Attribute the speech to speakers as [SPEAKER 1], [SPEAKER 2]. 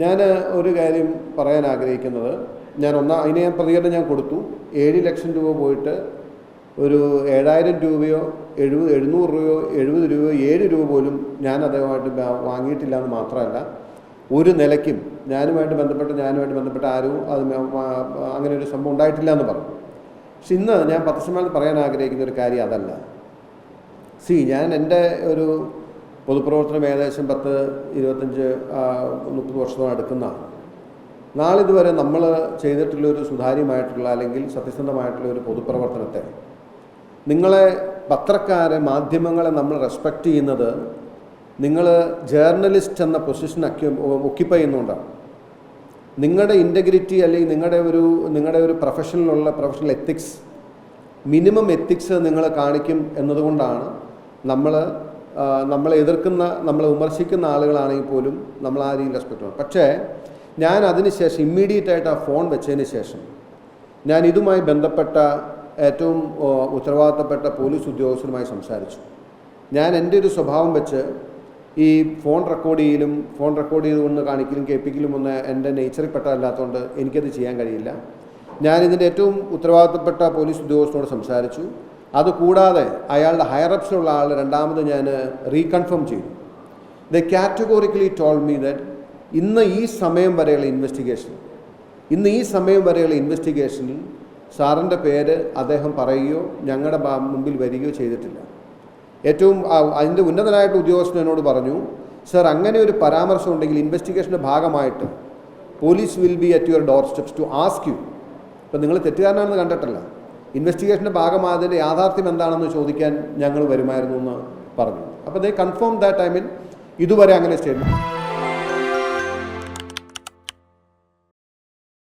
[SPEAKER 1] ഞാൻ ഒരു കാര്യം പറയാൻ ആഗ്രഹിക്കുന്നത്. ഞാൻ ഒന്നാ അതിന് ഞാൻ പ്രതികരണം ഞാൻ കൊടുത്തു. ഏഴ് ലക്ഷം രൂപ പോയിട്ട് ഒരു ഏഴായിരം രൂപയോ എഴുപത് എഴുന്നൂറ് രൂപയോ എഴുപത് രൂപയോ ഏഴ് രൂപ പോലും ഞാൻ അദ്ദേഹമായിട്ട് വാങ്ങിയിട്ടില്ല എന്ന് മാത്രമല്ല ഒരു നിലയ്ക്കും ഞാനുമായിട്ട് ബന്ധപ്പെട്ട് ഞാനുമായിട്ട് ബന്ധപ്പെട്ട ആരും അത് അങ്ങനെ ഒരു സംഭവം ഉണ്ടായിട്ടില്ല എന്ന് പറഞ്ഞു. പക്ഷെ ഇന്ന് ഞാൻ പത്രസമ്മേളനത്തിൽ പറയാൻ ആഗ്രഹിക്കുന്ന ഒരു കാര്യം അതല്ല. സി ഞാൻ എന്റെ ഒരു പൊതുപ്രവർത്തനം ഏകദേശം പത്ത് ഇരുപത്തഞ്ച് മുപ്പത് വർഷത്തോളം അടുക്കുന്ന നാളിതുവരെ നമ്മൾ ചെയ്തിട്ടുള്ള ഒരു സുതാര്യമായിട്ടുള്ള അല്ലെങ്കിൽ സത്യസന്ധമായിട്ടുള്ള ഒരു പൊതുപ്രവർത്തനത്തെ നിങ്ങളെ പത്രക്കാരെ മാധ്യമങ്ങളെ നമ്മൾ റെസ്പെക്റ്റ് ചെയ്യുന്നത് നിങ്ങൾ ജേർണലിസ്റ്റ് എന്ന പൊസിഷൻ ഒക്യുപ്പൈ ചെയ്യുന്നതുകൊണ്ടാണ്. നിങ്ങളുടെ ഇന്റഗ്രിറ്റി അല്ലെങ്കിൽ നിങ്ങളുടെ ഒരു നിങ്ങളുടെ ഒരു പ്രൊഫഷനിലുള്ള പ്രൊഫഷണൽ എത്തിക്സ് മിനിമം എത്തിക്സ് നിങ്ങൾ കാണിക്കും എന്നതുകൊണ്ടാണ് നമ്മൾ നമ്മളെ എതിർക്കുന്ന നമ്മളെ വിമർശിക്കുന്ന ആളുകളാണെങ്കിൽ പോലും നമ്മൾ ആ രീതിയിൽ റെസ്പെക്ട് ചെയ്യണം പക്ഷേ ഞാൻ അതിനുശേഷം ഇമ്മീഡിയറ്റ് ആയിട്ട് ആ ഫോൺ വെച്ചതിന് ശേഷം ഞാൻ ഇതുമായി ബന്ധപ്പെട്ട ഏറ്റവും ഉത്തരവാദിത്തപ്പെട്ട പോലീസ് ഉദ്യോഗസ്ഥരുമായി സംസാരിച്ചു. ഞാൻ എന്റെ ഒരു സ്വഭാവം വെച്ച് ഈ ഫോൺ റെക്കോർഡ് ചെയ്യലും ഫോൺ റെക്കോർഡ് ചെയ്തുകൊണ്ട് കാണിക്കലും കേൾപ്പിക്കലും ഒന്ന് എന്റെ നേച്ചറിൽ പെട്ടതല്ലാത്തതുകൊണ്ട് എനിക്കത് ചെയ്യാൻ കഴിയില്ല. ഞാൻ ഇതിന്റെ ഏറ്റവും ഉത്തരവാദിത്തപ്പെട്ട പോലീസ് ഉദ്യോഗസ്ഥനോട് സംസാരിച്ചു. അതുകൂടാതെ അയാളുടെ ഹയറപ്സിലുള്ള ആൾ രണ്ടാമത് ഞാൻ റീകൺഫേം ചെയ്തു. The categorically told me that ഇന്ന് ഈ സമയം വരെയുള്ള ഇൻവെസ്റ്റിഗേഷൻ ഇന്ന് ഈ സമയം വരെയുള്ള ഇൻവെസ്റ്റിഗേഷനിൽ സാറിന്റെ പേര് അദ്ദേഹം പറയുകയോ ഞങ്ങളുടെ മുമ്പിൽ വരികയോ ചെയ്തിട്ടില്ല. ഏറ്റവും അതിന്റെ ഉന്നതനായിട്ട് ഉദ്യോഗസ്ഥൻ എന്നോട് പറഞ്ഞു സർ അങ്ങനെ ഒരു പരാമർശം ഉണ്ടെങ്കിൽ ഇൻവെസ്റ്റിഗേഷന്റെ ഭാഗമായിട്ട് police will be at your doorsteps to ask you ഇപ്പം നിങ്ങൾ തെറ്റുകാരനാണെന്ന് കണ്ടിട്ടല്ല. ഇൻവെസ്റ്റിഗേഷന്റെ ഭാഗമായതിന്റെ യാഥാർത്ഥ്യം എന്താണെന്ന് ചോദിക്കാൻ ഞങ്ങൾ വരുമായിരുന്നു എന്ന് പറഞ്ഞു. അപ്പോൾ they confirm that I mean ഇതുവരെ അങ്ങനെ സ്റ്റേറ്റ്മെന്റ്